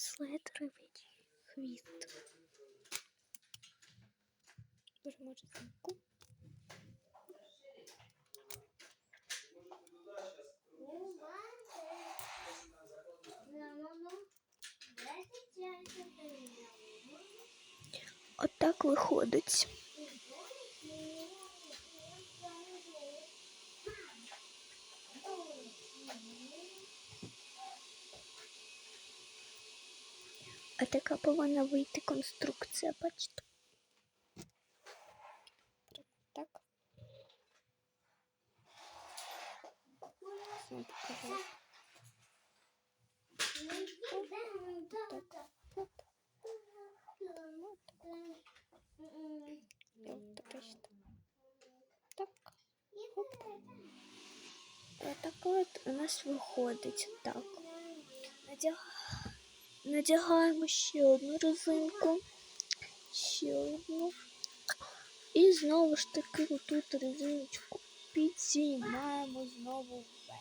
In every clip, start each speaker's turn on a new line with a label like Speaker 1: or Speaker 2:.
Speaker 1: браслет робить хвіст. Дуже може замку. Отак виходить. А така повинна вийти конструкція, бачите? Так. Вам покажу. Я вот так бачите. Так. Оп. Отак от у нас виходить так. Надяг... Надягаємо ще одну резинку. Ще одну. І знову ж таки отут резиночку підіймаємо знову вверх.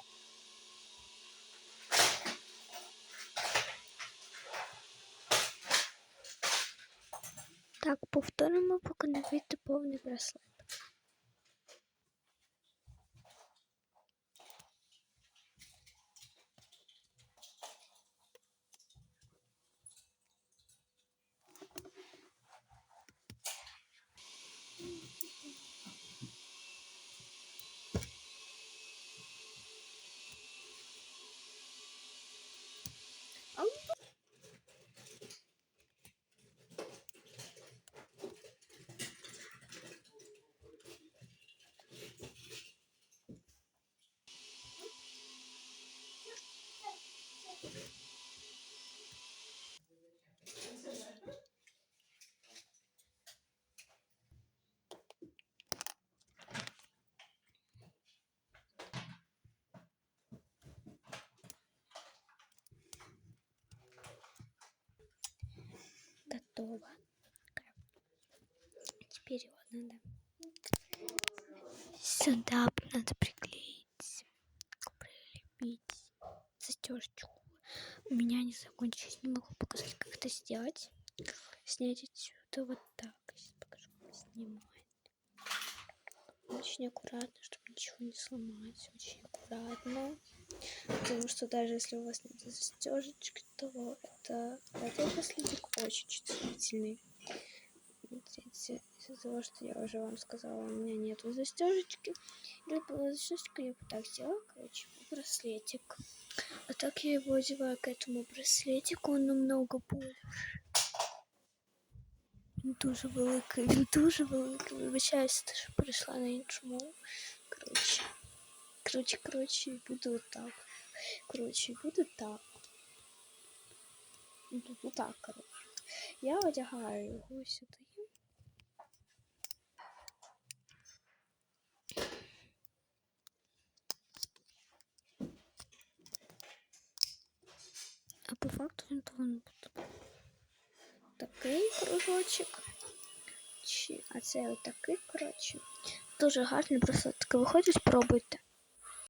Speaker 1: Так, повторимо, поки не вийде повний браслет. Готово. Теперь его надо сюда надо приклеить, прилепить застежечку. У меня не закончились, не могу показать, как это сделать. Снять отсюда вот так. Сейчас покажу, как снимать. Очень аккуратно, чтобы ничего не сломать. Очень аккуратно. Потому что даже если у вас нет застежечки, то это этот браслетик очень чувствительный. Смотрите, из-за того, что я уже вам сказала, у меня нету застежечки. Или была застежечка, я бы так сделала, короче, браслетик. А так я его одеваю к этому браслетику, он намного больше. Він дуже великий, він дуже великий. Вибачаюся, що перейшла на іншу мову. Коротше. Коротше, коротше, буду отак. Коротше, буду так. Ну, отак, коротше. Я одягаю його сюди. А по факту він повинен бути такий кружочок. Чи, а це отакий, коротше. Дуже гарний, просто таке виходить, спробуйте.